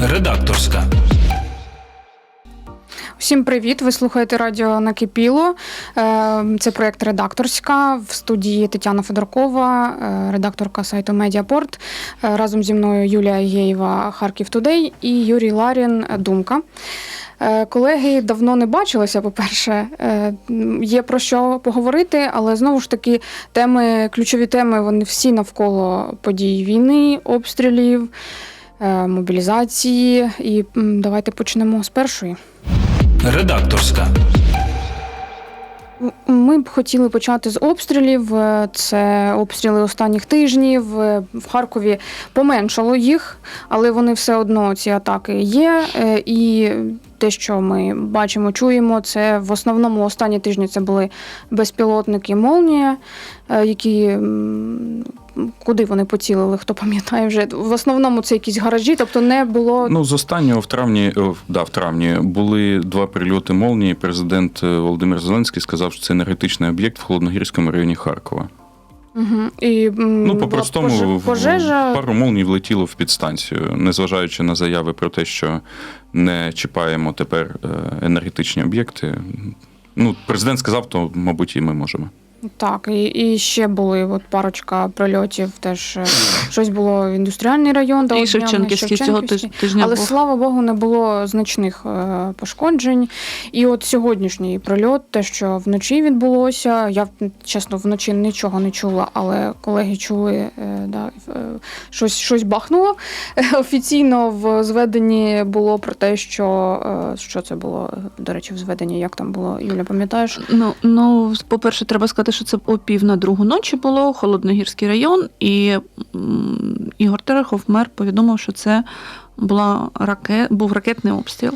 Редакторська. Всім привіт! Ви слухаєте радіо Накипіло. Е, Це проєкт Редакторська в студії Тетяна Федоркова, е, редакторка сайту Медіапорт. Е, Разом зі мною Юлія Єєва, Харків Тудей і Юрій Ларін Думка. Колеги давно не бачилися. По-перше, є про що поговорити, але знову ж таки теми, ключові теми, вони всі навколо подій війни, обстрілів, мобілізації. І давайте почнемо з першої. Редакторська. Ми б хотіли почати з обстрілів. Е, Це обстріли останніх тижнів. Е, В Харкові поменшало їх, але вони все одно ці атаки є. Е, І те, що ми бачимо, чуємо, це в основному останні тижні це були безпілотники Молнія, е, які куди вони поцілили, хто пам'ятає вже. В основному це якісь гаражі, тобто не було Ну, з останнього в травні, о, да, в травні були два прильоти молнії. Президент е, Володимир Зеленський сказав, що це енергетичний об'єкт в холодногірському районі Харкова. Угу. І, Ну, по-простому, пожежа. пару молній влетіло в підстанцію, незважаючи на заяви про те, що не чіпаємо тепер е, енергетичні об'єкти. Ну, президент сказав, то, мабуть, і ми можемо. Так, і, і ще були от парочка прильотів. Теж е, щось було в індустріальний район, днями, Шевченківський цього тижня Але був. слава Богу, не було значних е, пошкоджень. І от сьогоднішній прильот, те, що вночі відбулося, я чесно вночі нічого не чула, але колеги чули, е, да, е, щось, щось бахнуло. Офіційно в зведенні було про те, що, е, що це було, до речі, в зведенні, як там було, Юля, пам'ятаєш? Ну, ну, по-перше, треба сказати, що це о пів на другу ночі було, Холодногірський район, і Ігор Терехов, мер, повідомив, що це була раке... був ракетний обстріл.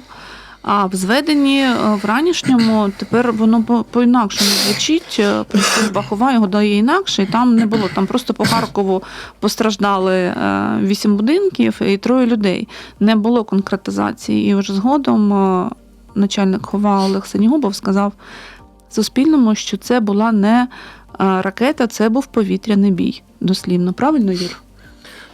А в зведенні е, в ранішньому тепер воно по- по-інакшому звучить. е, Проспіль Бахова його дає інакше, і там не було. Там просто по Харкову постраждали е, вісім будинків і троє людей. Не було конкретизації. І вже згодом начальник хова Олег Сенігубов сказав Суспільному, що це була не е, ракета, це був повітряний бій. Дослівно, правильно, Юр?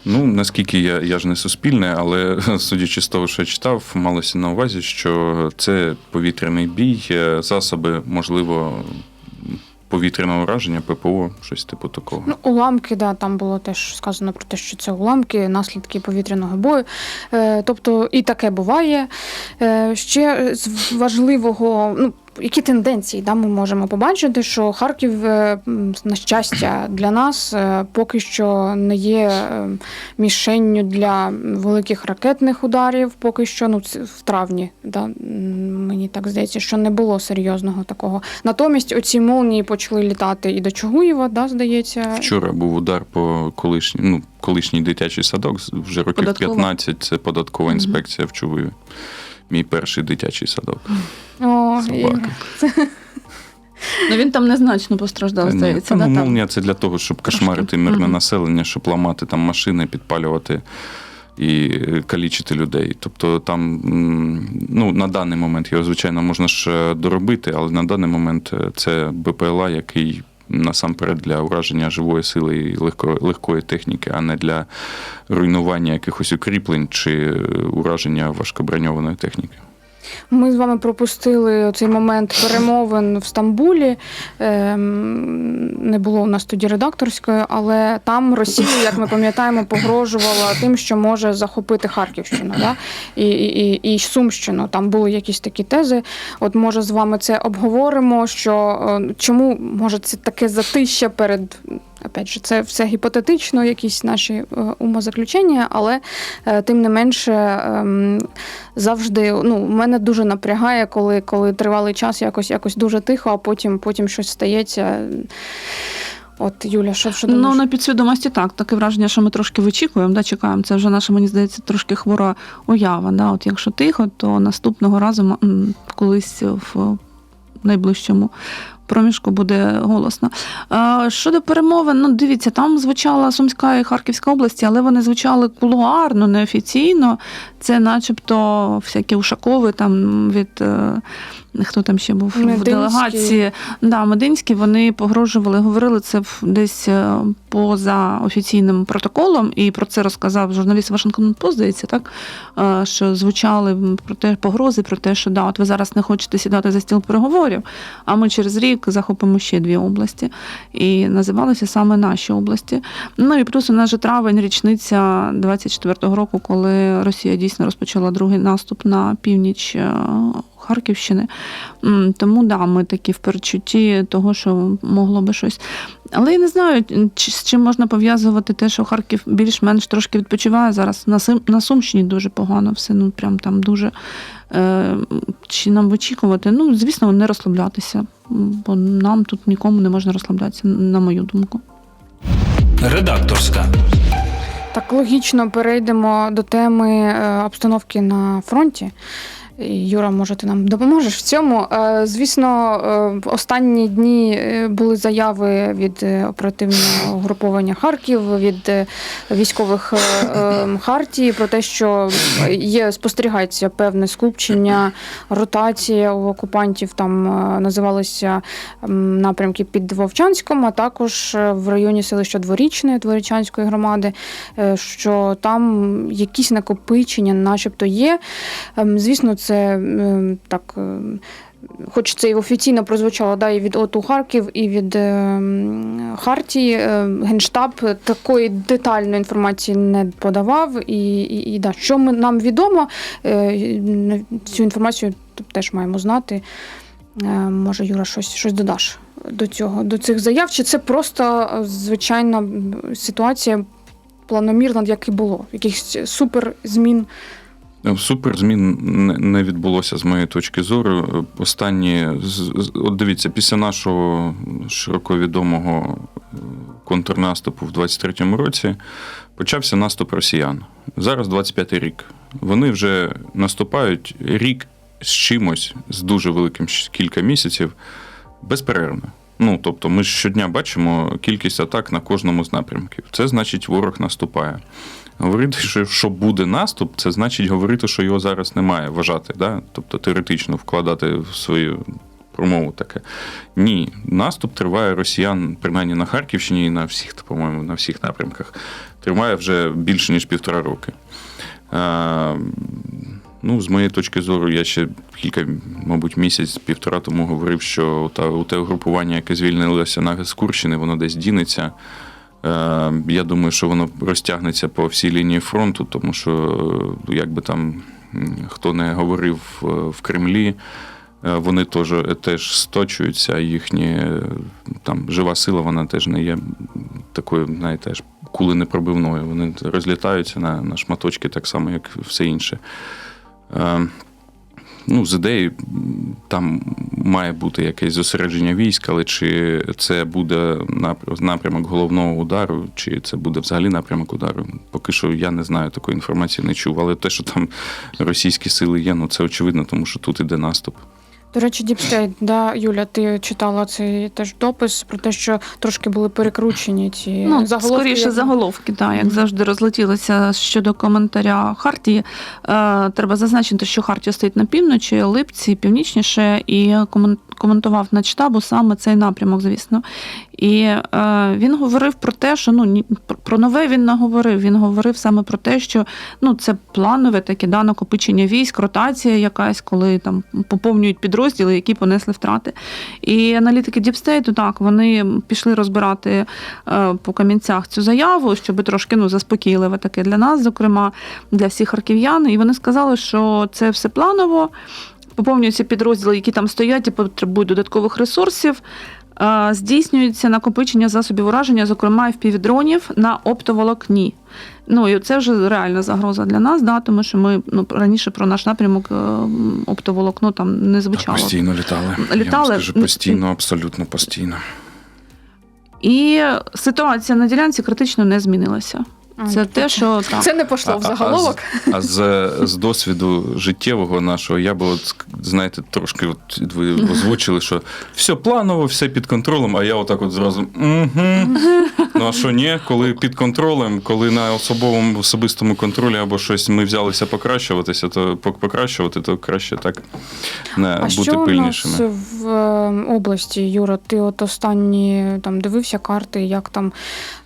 Ну, наскільки я, я ж не суспільне, але судячи з того, що я читав, малося на увазі, що це повітряний бій, е, засоби, можливо, повітряного ураження, ППО, щось типу такого. Ну, уламки, да, там було теж сказано про те, що це уламки, наслідки повітряного бою. Е, тобто і таке буває. Е, ще з важливого, ну, які тенденції да, ми можемо побачити, що Харків, е, на щастя, для нас е, поки що не є е, мішенню для великих ракетних ударів. Поки що, ну, це в травні, да, мені так здається, що не було серйозного такого. Натомість оці молнії почали літати і до Чугуєва, да, здається. Вчора був удар по колишній, ну, колишній дитячий садок, вже років Податкова. 15, це податкова інспекція в Чугуєві. Мій перший дитячий садок. О, і- Собака. Ну він там незначно постраждав, здається. там це для того, щоб кошмарити мирне населення, щоб ламати там машини, підпалювати і калічити людей. Тобто там, ну, на даний момент його, звичайно, можна ж е, доробити, але на даний момент е, це БПЛА, який насамперед для ураження живої сили і легко, легкої техніки, а не для руйнування якихось укріплень чи е, ураження важкоброньованої техніки. Ми з вами пропустили цей момент перемовин в Стамбулі. Ем, Не було у нас тоді редакторської, але там Росія, як ми пам'ятаємо, погрожувала тим, що може захопити Харківщину да? і, і, і, Сумщину. Там були якісь такі тези. От може з вами це обговоримо. Що е, чому може це таке затища перед. Опять же, це все гіпотетично, якісь наші е, умозаключення, але е, тим не менше ем, завжди ну, мене дуже напрягає, коли, коли тривалий час якось, якось дуже тихо, а потім, потім щось стається. От, Юля, що, що Ну, на підсвідомості так. Таке враження, що ми трошки вичікуємо, да, чекаємо. Це вже наша, мені здається, трошки хвора уява. Да? От якщо тихо, то наступного разу колись в найближчому проміжку буде голосно. Щодо перемовин, ну дивіться, там звучала Сумська і Харківська області, але вони звучали кулуарно, неофіційно. Це начебто всякі Ушакови там від. е, Хто там ще був в делегації? Да, Мединські вони погрожували, говорили це десь е, поза офіційним протоколом, і про це розказав журналіст Вашингтон Пост, здається, так е, що звучали про те погрози, про те, що да, от ви зараз не хочете сідати за стіл переговорів, а ми через рік захопимо ще дві області. І називалися саме наші області. Ну і плюс у нас же травень, річниця 24-го року, коли Росія дійсно розпочала другий наступ на північ е, Харківщини. Тому да, ми такі в перечутті того, що могло би щось. Але я не знаю, чи- з чим можна пов'язувати те, що Харків більш-менш трошки відпочиває зараз. На, на Сумщині дуже погано все. Ну прям там дуже. Е, чи нам очікувати? Ну, звісно, не розслаблятися, бо нам тут нікому не можна розслаблятися, на мою думку. Редакторська. Так логічно перейдемо до теми е, обстановки на фронті. Юра, може, ти нам допоможеш в цьому. Е, Звісно, е, в останні дні е, були заяви від е, оперативного угруповання Харків, від е, військових е, е, Хартії про те, що є спостерігається певне скупчення, ротація у окупантів. Там е, називалися напрямки під Вовчанськом, а також е, в районі селища Дворічної Дворічанської громади, е, що там якісь накопичення, начебто, є. Ем, Звісно, це ем, так. ем, Хоч це і офіційно прозвучало да, і від ОТУ Харків, і від ем, Хартії, ем, Генштаб такої детальної інформації не подавав. І, і, і да, що ми, нам відомо, е, цю інформацію теж маємо знати. Е, Може, Юра, щось, щось додаш до цього, до цих заяв? Чи це просто е, звичайна ситуація планомірна, як і було? Якихось супер змін? Супер змін не- відбулося з моєї точки зору. Останні з- з- от дивіться, після нашого широко відомого е, контрнаступу в 23-му році почався наступ росіян. Зараз 25-й рік. Вони вже наступають рік з чимось, з дуже великим кілька місяців, безперервно. Ну, тобто, ми щодня бачимо кількість атак на кожному з напрямків. Це значить, ворог наступає. Говорити, що, що буде наступ, це значить говорити, що його зараз немає, вважати, да? тобто теоретично вкладати в свою промову таке. Ні, наступ триває росіян, принаймні на Харківщині і на всіх, по-моєму, на всіх напрямках. Триває вже більше ніж півтора роки. Е, ну, з моєї точки зору, я ще кілька, мабуть, місяць-півтора тому говорив, що та, те угрупування, яке звільнилося на Курщини, воно десь дінеться. Е, Я думаю, що воно розтягнеться по всій лінії фронту, тому що, е, як би там хто не говорив е, в Кремлі, вони теж, теж сточуються, їхні там жива сила, вона теж не є такою, знаєте, кули непробивною. Вони розлітаються на, на шматочки так само, як все інше. Ну, з ідеї там має бути якесь зосередження військ, але чи це буде нап- напрямок головного удару, чи це буде взагалі напрямок удару? Поки що я не знаю такої інформації, не чув. Але те, що там російські сили є, ну це очевидно, тому що тут іде наступ. До речі, Діпстейт, да, Юля, ти читала цей теж допис про те, що трошки були перекручені ці Ну, заголовки. скоріше як- заголовки, так, як Мгм. завжди розлетілося щодо коментаря Хартії. Е, треба зазначити, що Хартія стоїть на півночі, Липці, північніше, і комен- коментував на штабу саме цей напрямок, звісно. І е, він говорив про те, що ну про- нове він не говорив. Він говорив саме про те, що ну це планове таке да, накопичення військ, ротація якась, коли там поповнюють підрозділи, які понесли втрати. І аналітики Діпстейту, так, вони пішли розбирати е, по камінцях цю заяву, щоб трошки ну, заспокійливе таке для нас, зокрема для всіх харків'ян. І вони сказали, що це все планово. Поповнюються підрозділи, які там стоять і потребують додаткових ресурсів. Здійснюється накопичення засобів ураження, зокрема і впівдронів на оптоволокні. Ну і це вже реальна загроза для нас, да, тому що ми ну, раніше про наш напрямок е, оптоволокно там не Так, постійно літали. Я Літали. вам скажу, постійно, абсолютно постійно. І ситуація на ділянці критично не змінилася. А, Це те, що так. Це не пішло в А- а- заголовок. А з, з досвіду життєвого нашого, я би, от, знаєте, трошки от ви озвучили, що все планово, все під контролем, а я отак от зразу. Угу. Ну а що ні, коли під контролем, коли на особовому особистому контролі або щось ми взялися покращуватися, то покращувати, то краще так не А бути що у пильнішими. нас в е, області, Юра? Ти от останні там дивився карти, як там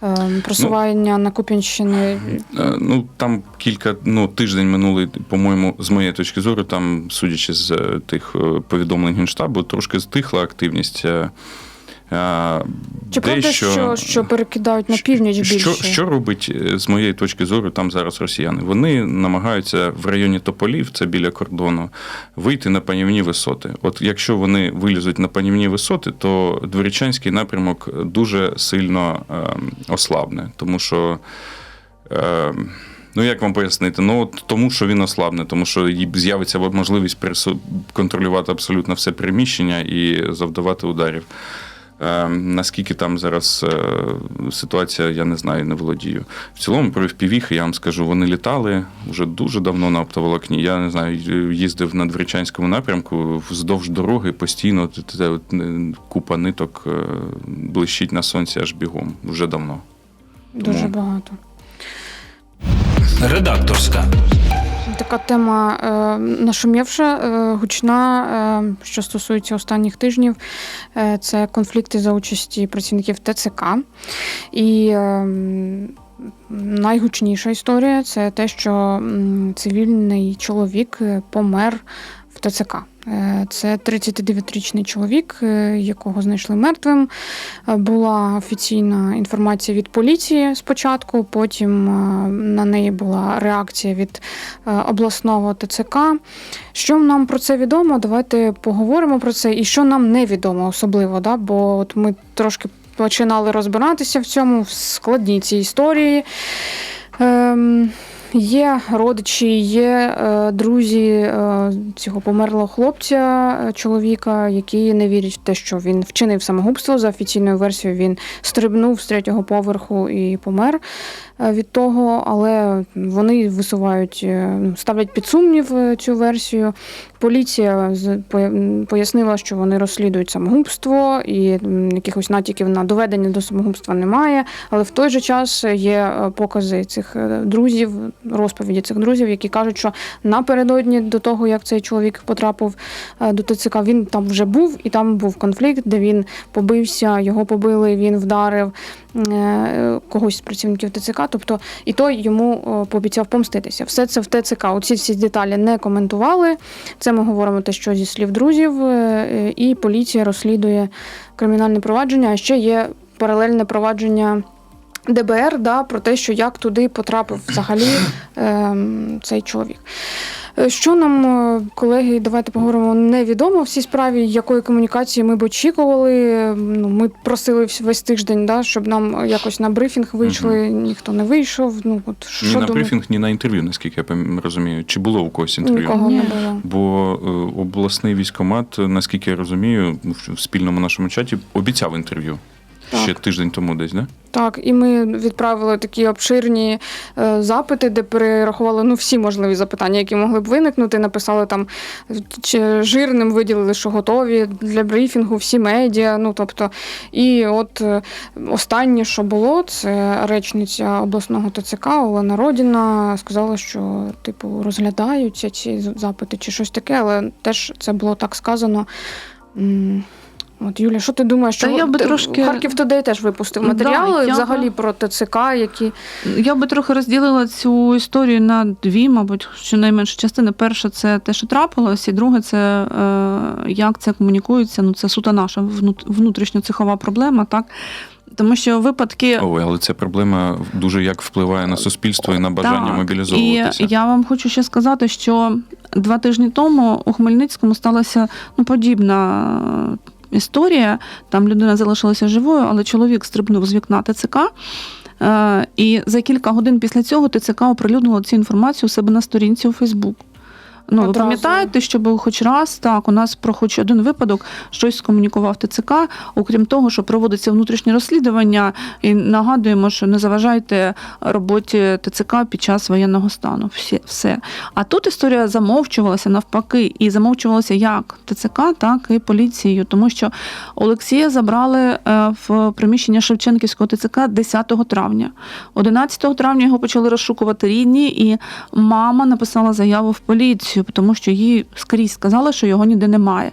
е, просування на Куп'янщини? Е, Ну там кілька ну тиждень минулий, по-моєму, з моєї точки зору, там, судячи з е, тих е, повідомлень генштабу, трошки стихла активність. Чи правда, що, що перекидають на північ більше? Що, що робить з моєї точки зору там зараз росіяни? Вони намагаються в районі Тополів, це біля кордону, вийти на панівні висоти. От якщо вони вилізуть на панівні висоти, то Дворічанський напрямок дуже сильно е, ослабне, тому що. Е, Ну, як вам пояснити? Ну, от тому, що він ослабне, тому що з'явиться можливість контролювати абсолютно все приміщення і завдавати ударів. Е, наскільки там зараз е, ситуація, я не знаю, не володію. В цілому, про впівіхи, я вам скажу, вони літали вже дуже давно на оптоволокні. Я не знаю, їздив на Двричанському напрямку вздовж дороги постійно купа ниток е, блищить на сонці аж бігом. Вже давно. Дуже Тому- багато. Редакторська. Така тема е, нашумівша, е, гучна, е, що стосується останніх тижнів. Е, це конфлікти за участі працівників ТЦК. І е, найгучніша історія це те, що цивільний чоловік е, помер в ТЦК. Е, Це 39-річний чоловік, е, якого знайшли мертвим. Е, Була офіційна інформація від поліції спочатку, потім на неї була реакція від обласного ТЦК. Що нам про це відомо? Давайте поговоримо про це. І що нам не відомо особливо, да? бо от ми трошки починали розбиратися в цьому в складній цій історії. Ем, Є родичі, є е, друзі е, цього померлого хлопця, е, чоловіка, які не вірять в те, що він вчинив самогубство. За офіційною версією він стрибнув з третього поверху і помер від того, але вони висувають, е, ставлять під сумнів цю версію. Поліція пояснила, що вони розслідують самогубство і якихось натяків на доведення до самогубства немає. Але в той же час є покази цих друзів, розповіді цих друзів, які кажуть, що напередодні до того, як цей чоловік потрапив е, до ТЦК, він там вже був, і там був конфлікт, де він побився, його побили, він вдарив е, когось з працівників ТЦК. Тобто, і той йому е, пообіцяв помститися. Все це в ТЦК. Оці всі деталі не коментували. Це ми говоримо те, що зі слів друзів, і поліція розслідує кримінальне провадження. А ще є паралельне провадження. ДБР да, про те, що як туди потрапив взагалі ем, цей чоловік. Е, Що нам, е, колеги, давайте поговоримо, невідомо в цій справі, якої комунікації ми б очікували. Е, Ну, ми просили всь- весь тиждень, да, щоб нам якось на брифінг вийшли, ніхто не вийшов. Ну, от, що Ні на брифінг, ні на інтерв'ю, наскільки я розумію. Чи було у когось інтерв'ю? Нікого не було. Бо е, обласний військомат, наскільки я розумію, в спільному нашому чаті обіцяв інтерв'ю. Так. Ще тиждень тому десь, да? Так, і ми відправили такі обширні е, запити, де перерахували ну, всі можливі запитання, які могли б виникнути. Написали там чи жирним, виділили, що готові для брифінгу, всі медіа. Ну тобто, і от е, останнє, що було, це речниця обласного ТЦК Олена Родіна сказала, що типу розглядаються ці запити чи щось таке, але теж це було так сказано. От Юля, що ти думаєш? Що я би ти- трошки- Харків Тодей теж випустив Да, матеріали я- взагалі про ТЦК, які Я би трохи розділила цю історію на дві, мабуть, щонайменше частини. Перша це те, що трапилось, і друге це е, як це комунікується. Ну, це суто наша внут- внутрішньоцехова проблема, так. Тому що випадки Ой, але ця проблема дуже як впливає на суспільство і на бажання Так, мобілізовуватися. І я вам хочу ще сказати, що два тижні тому у Хмельницькому сталася ну, подібна історія. Там людина залишилася живою, але чоловік стрибнув з вікна ТЦК. Е, І за кілька годин після цього ТЦК оприлюднило цю інформацію у себе на сторінці у Фейсбук. Ну, ви Одразу. пам'ятаєте, щоб хоч раз так, у нас про хоч один випадок щось скомунікував ТЦК, окрім того, що проводиться внутрішнє розслідування, і нагадуємо, що не заважайте роботі ТЦК під час воєнного стану. Всі, все. А тут історія замовчувалася навпаки, і замовчувалася як ТЦК, так і поліцією, тому що Олексія забрали е, в приміщення Шевченківського ТЦК 10 травня. 11 травня його почали розшукувати рідні, і мама написала заяву в поліцію, тому що їй скрізь сказали, що його ніде немає.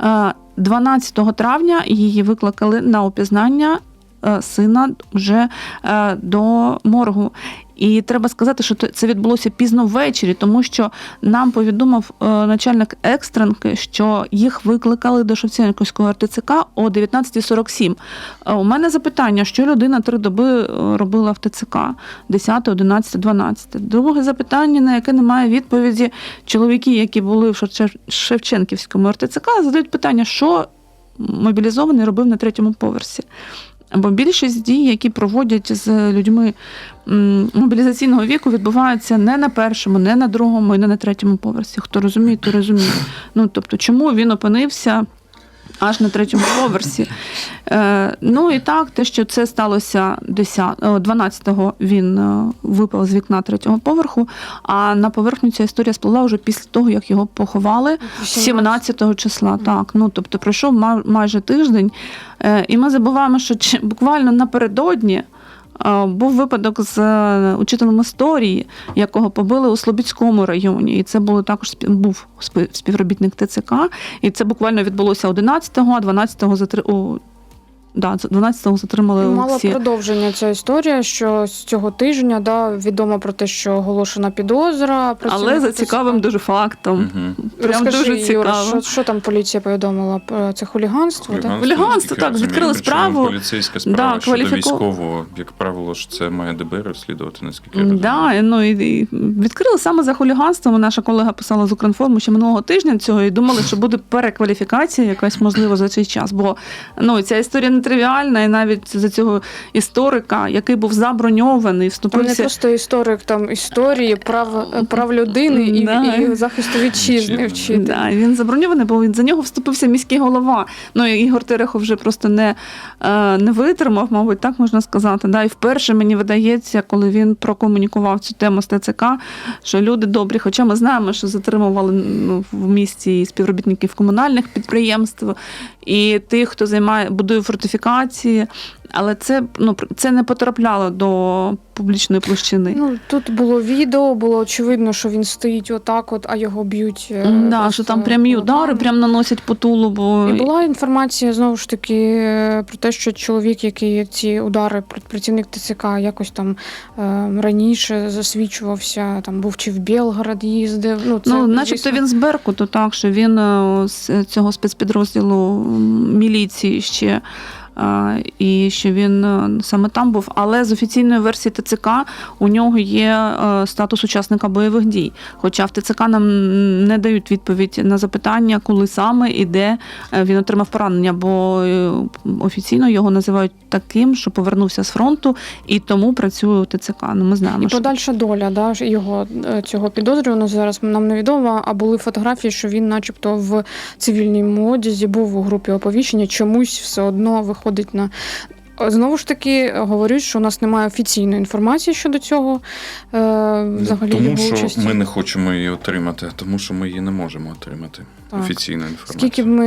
Е, 12 травня її викликали на опізнання е, сина вже е, до моргу. І треба сказати, що це відбулося пізно ввечері, тому що нам повідомив е, начальник екстренки, що їх викликали до Шевченківського РТЦК о 19.47. Е, У мене запитання, що людина три доби е, робила в ТЦК 10, 11, 12. Друге запитання, на яке немає відповіді, чоловіки, які були в Шевченківському РТЦК, задають питання, що мобілізований робив на третьому поверсі. Бо більшість дій, які проводять з людьми мобілізаційного віку, відбуваються не на першому, не на другому і не на третьому поверсі. Хто розуміє, то розуміє. Ну тобто, чому він опинився аж на третьому поверсі? Е, ну і так, те, що це сталося 12-го він е, випав з вікна третього поверху, а на поверхню ця історія сплила вже після того, як його поховали 17-го числа. Так, ну тобто пройшов майже тиждень. Е, І ми забуваємо, що буквально напередодні. Був випадок з е, учителем історії, якого побили у Слобідському районі, і це було також був співробітник ТЦК. І це буквально відбулося 11-го, а 12-го затри... о, да, 12-го затримали Мала Олексія. продовження ця історія, що з цього тижня да, відомо про те, що оголошена підозра. Але за цікавим дуже фактом. Мгм. Прям Розкажи, дуже Юра, цікаво. що, що там поліція повідомила? Про Це хуліганство? так? Хуліганство, так, відкрили справу. Поліцейська справа Да, щодо військового, як правило, ж це має ДБР розслідувати, наскільки я розумію. Да, ну і, і відкрили саме за хуліганством. Наша колега писала з Укрінформу ще минулого тижня цього і думали, що буде перекваліфікація якась можливо за цей час. Бо ну ця історія не тривіальна, і навіть за цього історика, який був заброньований, Там не вступився. просто історик там історії, прав, прав людини і, Да. і захисту вітчизни вчити. Да, він заброньований, бо він за нього вступився міський голова. Ну і Ігор Терехов вже просто не, е, не витримав, мабуть, так можна сказати. Да. І вперше мені видається, коли він прокомунікував цю тему з ТЦК, що люди добрі, хоча ми знаємо, що затримували ну, в місті співробітників комунальних підприємств, і тих, хто займає будує фортифікації. Але це ну це не потрапляло до публічної площини. Ну тут було відео, було очевидно, що він стоїть отак, от, а його б'ють. е, да, що там прямі удари прям наносять по тулубу. І була інформація знову ж таки е, про те, що чоловік, який ці удари пр- працівник ТЦК якось там е, раніше засвідчувався, там був чи в Білгород їздив. Ну, це, Ну, начебто звісно, він з Беркуту, так, що він з цього спецпідрозділу міліції ще. І що він е, саме там був, але з офіційної версії ТЦК у нього є е, статус учасника бойових дій. Хоча в ТЦК нам не дають відповідь на запитання, коли саме і де е, він отримав поранення, бо офіційно його називають таким, що повернувся з фронту і тому працює у ТЦК. Ну ми знаємо, І що подальша доля да, його цього підозрюваного зараз нам невідомо, а були фотографії, що він, начебто, в цивільній одязі був у групі оповіщення, чомусь все одно виходить на. Знову ж таки, говорять, що у нас немає офіційної інформації щодо цього. Е, взагалі тому що участі. ми не хочемо її отримати, тому що ми її не можемо отримати. Так. Офіційну інформацію. Скільки б ми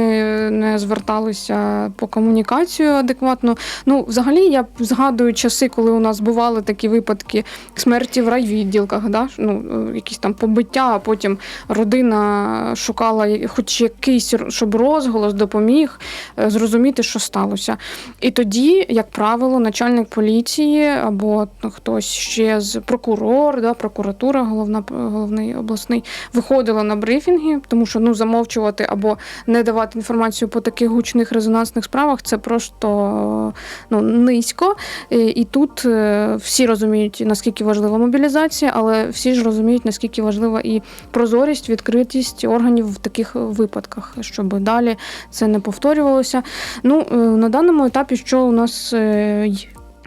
не зверталися по комунікацію адекватно. Ну, взагалі, я згадую часи, коли у нас бували такі випадки смерті в райвідділках, да? ну, е, якісь там побиття, а потім родина шукала хоч якийсь, щоб розголос допоміг е, зрозуміти, що сталося. І тоді, як правило, начальник поліції або ну, хтось ще з прокурор, да, прокуратура, головна головний обласний, виходила на брифінги, тому що ну замовчувати або не давати інформацію по таких гучних резонансних справах це просто ну, низько. І, і тут е, всі розуміють, наскільки важлива мобілізація, але всі ж розуміють, наскільки важлива і прозорість, відкритість органів в таких випадках, щоб далі це не повторювалося. Ну, е, на даному етапі, що у нас е,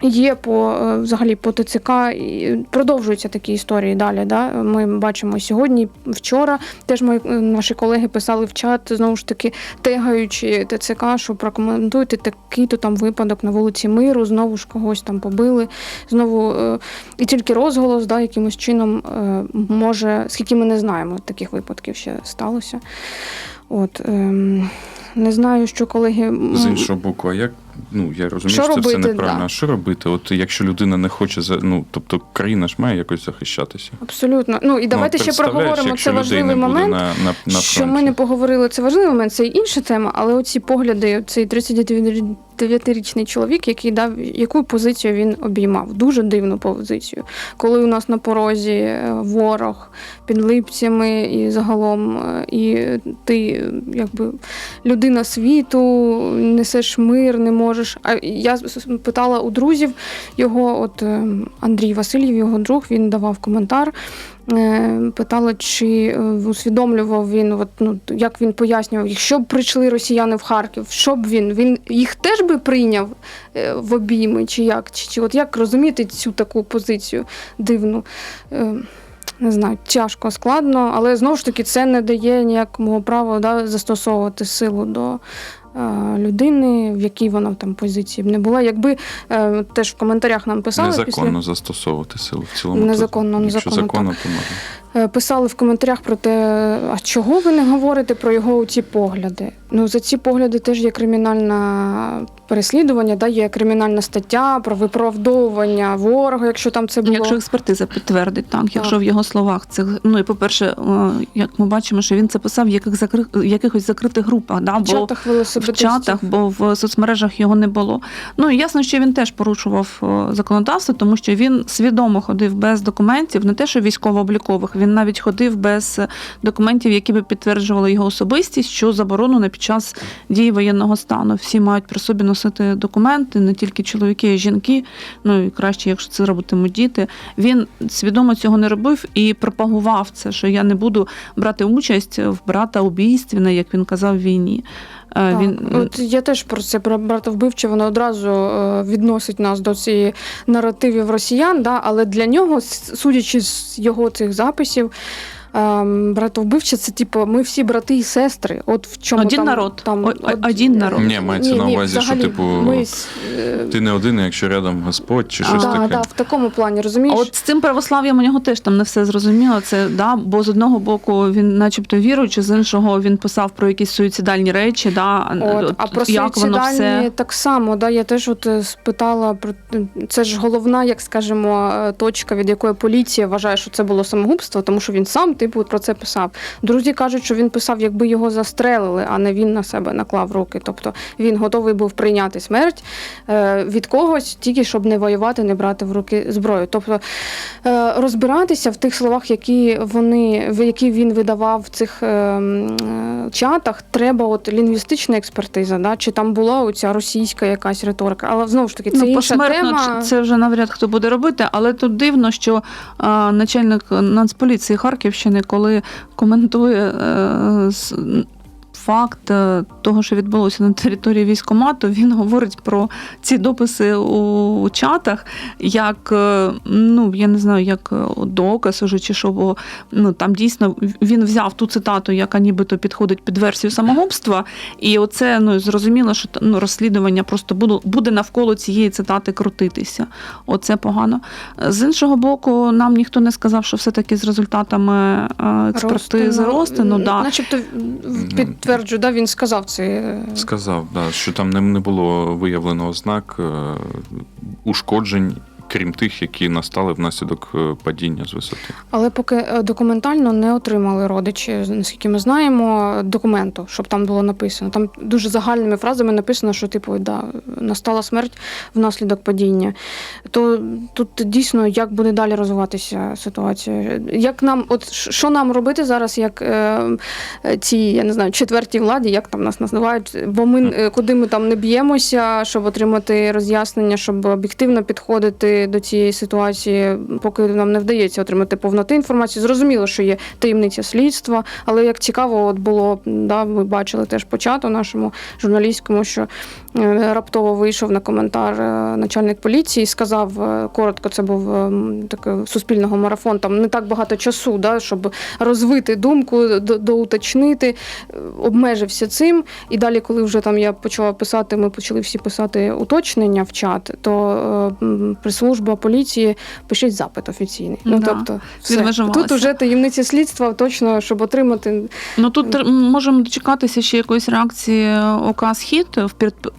Є по е, взагалі по ТЦК і продовжуються такі історії далі. Да? Ми бачимо сьогодні, вчора теж мої е, наші колеги писали в чат, знову ж таки, тегаючи ТЦК, що прокоментуйте такий-то там випадок на вулиці Миру, знову ж когось там побили. Знову і тільки розголос, да, якимось чином може, скільки ми не знаємо, таких випадків ще сталося. От, ем, не знаю, що колеги. З іншого боку, а як ну я розумію, Що що, це все неправильно. да. А що робити? От якщо людина не хоче за ну, тобто країна ж має якось захищатися. Абсолютно. Ну і давайте ну, ще проговоримо. Це важливий момент. на, на, на що ми не поговорили, це важливий момент, це інша тема, але оці погляди, цей 39-річний чоловік, який дав, яку позицію він обіймав. Дуже дивну позицію. Коли у нас на порозі е, ворог під липцями і загалом, е, і ти якби людина світу, несеш мир, не можеш. А я питала у друзів його, от е, Андрій Васильєв, його друг, він давав коментар. Е, Питала, чи е, усвідомлював він, от, ну, як він пояснював, якщо б прийшли росіяни в Харків, що б він? Він їх теж би прийняв е, в обійми, чи як? Чи, чи от як розуміти цю таку позицію дивну? Не знаю, тяжко, складно, але знову ж таки це не дає ніякого права да, застосовувати силу до людини, в якій вона там позиції б не була. Якби е, теж в коментарях нам писали Незаконно після застосовувати силу в цілому. то- Незаконно, якщо незаконно, законно, то можна. Е, Писали в коментарях про те, а чого ви не говорите про його ці погляди? Ну за ці погляди теж є кримінальне переслідування, да, є кримінальна стаття про виправдовування ворога, якщо там це було. Якщо експертиза підтвердить, так, якщо в його словах це ну і по-перше, е, як ми бачимо, що він це писав в яких закри... якихось закритих групах, да, в бо чатах в чатах, бо в соцмережах його не було. Ну і ясно, що він теж порушував е, законодавство, тому що він свідомо ходив без документів, не те, що військово-облікових, він навіть ходив без документів, які би підтверджували його особистість, що заборонено під час дії воєнного стану. Всі мають при собі носити документи, не тільки чоловіки, а й жінки. Ну і краще, якщо це робитимуть діти. Він свідомо цього не робив і пропагував це, що я не буду брати участь в брата убійстві, як він казав, в війні. Е, Так, Він От я теж про це про братовбивче, воно одразу е, відносить нас до цієї наративів росіян, да, але для нього, судячи з його цих записів, братовбивче це типу, ми всі брати і сестри. От в чому Один там, народ. Там, О- о- один народ. Ні, мається на увазі, що, взагалі, типу, ми, е, Ти не один, якщо рядом Господь чи А, щось да, таке. да, в такому плані, розумієш? А от з цим православ'ям у нього теж там не все зрозуміло. Це да, бо з одного боку він, начебто, віруючий, з іншого він писав про якісь суїцидальні речі. Да, От, а про як воно все. так само, да, я теж от е, спитала про це ж головна, як скажемо, е, точка, від якої поліція вважає, що це було самогубство, тому що він сам типу про це писав. Друзі кажуть, що він писав, якби його застрелили, а не він на себе наклав руки. Тобто він готовий був прийняти смерть е, від когось, тільки щоб не воювати, не брати в руки зброю. Тобто е, розбиратися в тих словах, які вони які він видавав в цих е, чатах, треба от лінгвістична експертиза, да? чи там була оця російська якась риторика. Але знову ж таки, це Ну, інша тема. це вже навряд хто буде робити, але тут дивно, що а, начальник Нацполіції Харківщини, коли коментує е, факт е, того, що відбулося на території військомату, він говорить про ці дописи у чатах, як е, ну я не знаю, як е, доказ уже чи що, бо ну там дійсно він взяв ту цитату, яка нібито підходить під версію самогубства, і оце ну зрозуміло, що ну, розслідування просто буде, буде навколо цієї цитати крутитися. Оце погано. З іншого боку, нам ніхто не сказав, що все-таки з результатами експертизи розтину, м, да. начебто підтверджую, да, він сказав це. е, Сказав, да, що там не, не було виявлено ознак е, ушкоджень, крім тих, які настали внаслідок е, падіння з висоти. Але поки е, документально не отримали родичі, наскільки ми знаємо, документу, щоб там було написано. Там дуже загальними фразами написано, що типу да, настала смерть внаслідок падіння. То тут дійсно як буде далі розвиватися ситуація? Як нам, от що нам робити зараз, як е, ці, я не знаю, четвертій владі, як там нас називають? Бо ми е, куди ми там не б'ємося, щоб отримати роз'яснення, щоб об'єктивно підходити до цієї ситуації, поки нам не вдається отримати повноти інформації. Зрозуміло, що є таємниця слідства, але як цікаво, от було да, ми бачили теж початок нашому журналістському, що раптово вийшов на коментар е, начальник поліції сказав е, коротко, це був е, такий суспільного марафон. Там не так багато часу, да, щоб розвити думку, до- доуточнити, е, обмежився цим. І далі, коли вже там я почала писати, ми почали всі писати уточнення в чат, то е, прес-служба поліції пишіть запит офіційний. Ну Да. тобто, все. Тут уже таємниця слідства, точно, щоб отримати Ну тут можемо дочекатися ще якоїсь реакції ОК «Схід», в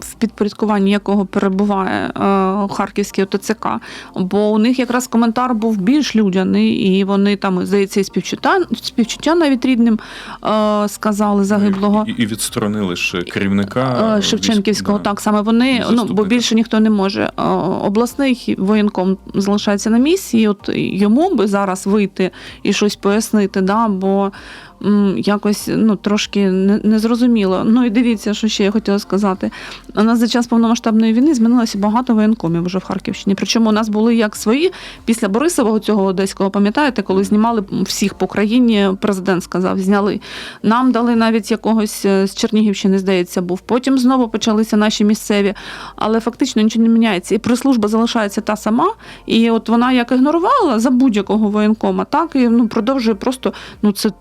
в підпорядкуванні якого перебуває е, Харківський ОТЦК, бо у них якраз коментар був більш людяний, і вони там, здається, і співчуття, співчуття навіть рідним е, сказали загиблого. І, і відсторонили ж керівника Е, Шевченківського, да. так саме вони, ну бо більше ніхто не може. Обласний воєнком залишається на місці, і от йому би зараз вийти і щось пояснити, да, бо якось ну трошки не- незрозуміло. Ну і дивіться, що ще я хотіла сказати. У нас за час повномасштабної війни змінилося багато воєнкомів вже в Харківщині. Причому у нас були як свої після Борисового цього одеського, пам'ятаєте, коли знімали всіх по країні, президент сказав, зняли. Нам дали навіть якогось е, з Чернігівщини, здається, був. Потім знову почалися наші місцеві, але фактично нічого не міняється. І прес-служба залишається та сама. І от вона як ігнорувала за будь-якого воєнкома, так і ну продовжує просто ну це.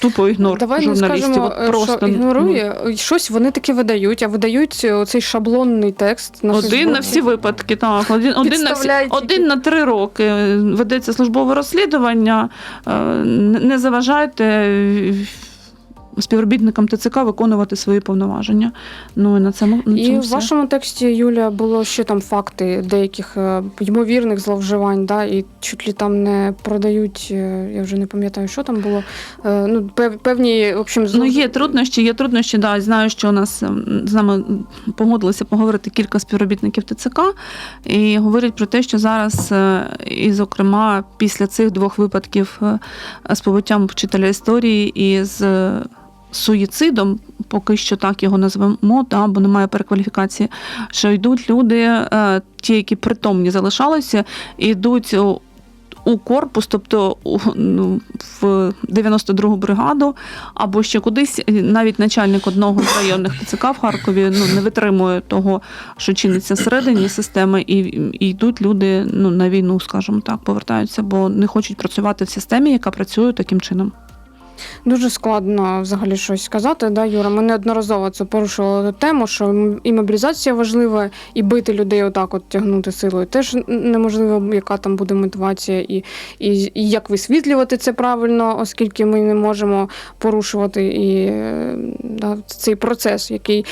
Тупо ігнор Давай не журналістів. скажемо, От просто що ігнорує. Щось вони таке видають, а видають цей шаблонний текст на ну, один на всі випадки. Так, один, один, на всі, один на три роки ведеться службове розслідування. Е, Не заважайте е, співробітникам ТЦК виконувати свої повноваження. Ну і на цьому на І цьому в вашому тексті, Юля, було ще там факти деяких е, ймовірних зловживань, да, і чуть ли там не продають, е, я вже не пам'ятаю, що там було. е, Ну, пев- певні, в общем, Ну, є труднощі, є труднощі. Да, знаю, що у нас з нами погодилися поговорити кілька співробітників ТЦК і говорять про те, що зараз, і, зокрема, після цих двох випадків з побиттям вчителя історії і з суїцидом, поки що так його назвемо, да, бо немає перекваліфікації, що йдуть люди, е, ті, які притомні залишалися, йдуть у корпус, тобто ну, в 92-гу бригаду, або ще кудись, навіть начальник одного з районних ТЦК в Харкові ну, не витримує того, що чиниться всередині системи, і, і йдуть люди ну, на війну, скажімо так, повертаються, бо не хочуть працювати в системі, яка працює таким чином. Дуже складно взагалі щось сказати. Да, Юра, ми неодноразово це порушували тему, що і мобілізація важлива, і бити людей отак, от тягнути силою. Теж неможливо, яка там буде мотивація, і, і, і як висвітлювати це правильно, оскільки ми не можемо порушувати і е, да, цей процес, який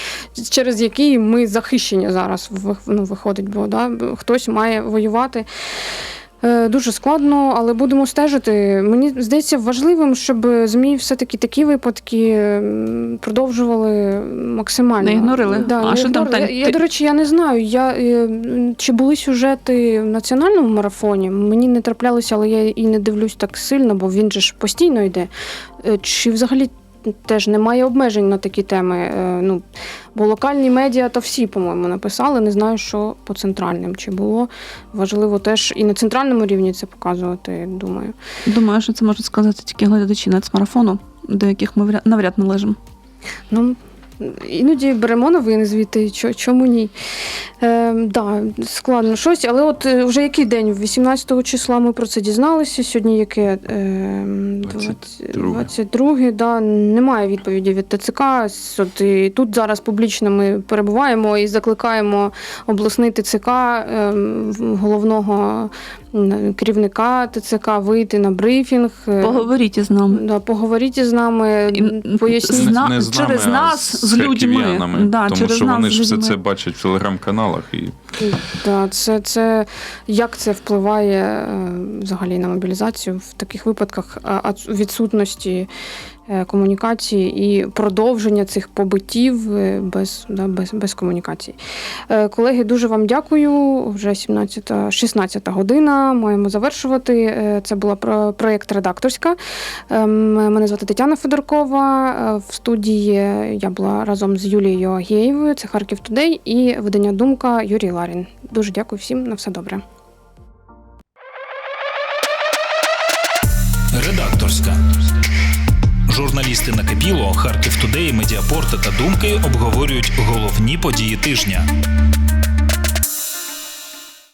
через який ми захищені зараз ну, виходить, бо да, хтось має воювати. Е, Дуже складно, але будемо стежити. Мені здається важливим, щоб ЗМІ все-таки такі випадки продовжували максимально. Не ігнорили? Да, А не що там ігнорили. та- Я, я, до речі, я не знаю. Я, е, чи були сюжети в національному марафоні? Мені не траплялися, але я і не дивлюсь так сильно, бо він же ж постійно йде. Е, Чи взагалі теж немає обмежень на такі теми? Е, Ну, бо локальні медіа то всі, по-моєму, написали. Не знаю, що по центральним. Чи було важливо теж і на центральному рівні це показувати, думаю. Думаю, що це можуть сказати тільки глядачі нацмарафону, до яких ми вря- навряд належимо. Ну, іноді беремо новини звідти, чому ні? Е, да, складно щось, але от е, вже який день? 18 числа ми про це дізналися. Сьогодні яке? Е, 22. 22, да, немає відповіді від ТЦК. От, і тут зараз публічно ми перебуваємо і закликаємо обласний ТЦК, е, головного керівника ТЦК вийти на брифінг. е, Поговоріть із нами. Да, поговоріть з нами, І- поясніть. з на- не з нами, через а нас, з з людьми. харків'янами, Да, тому через що нас вони з ж все людьми. це бачать в телеграм-каналах і Да, це, це як це впливає е, взагалі на мобілізацію в таких випадках а, а відсутності комунікації і продовження цих побиттів е, без, да, без, без комунікації. Е, Колеги, дуже вам дякую. Вже 17, 16 година. Маємо завершувати. Е, Це була про- проєкт редакторська. Ем, Мене звати Тетяна Федоркова. Е, В студії я була разом з Юлією Агєєвою. Це Харків Тудей і видання Думка Юрій Ларін. Дуже дякую всім. На все добре. Журналісти накипіло, Харків Тудей, Медіапорти та Думки обговорюють головні події тижня.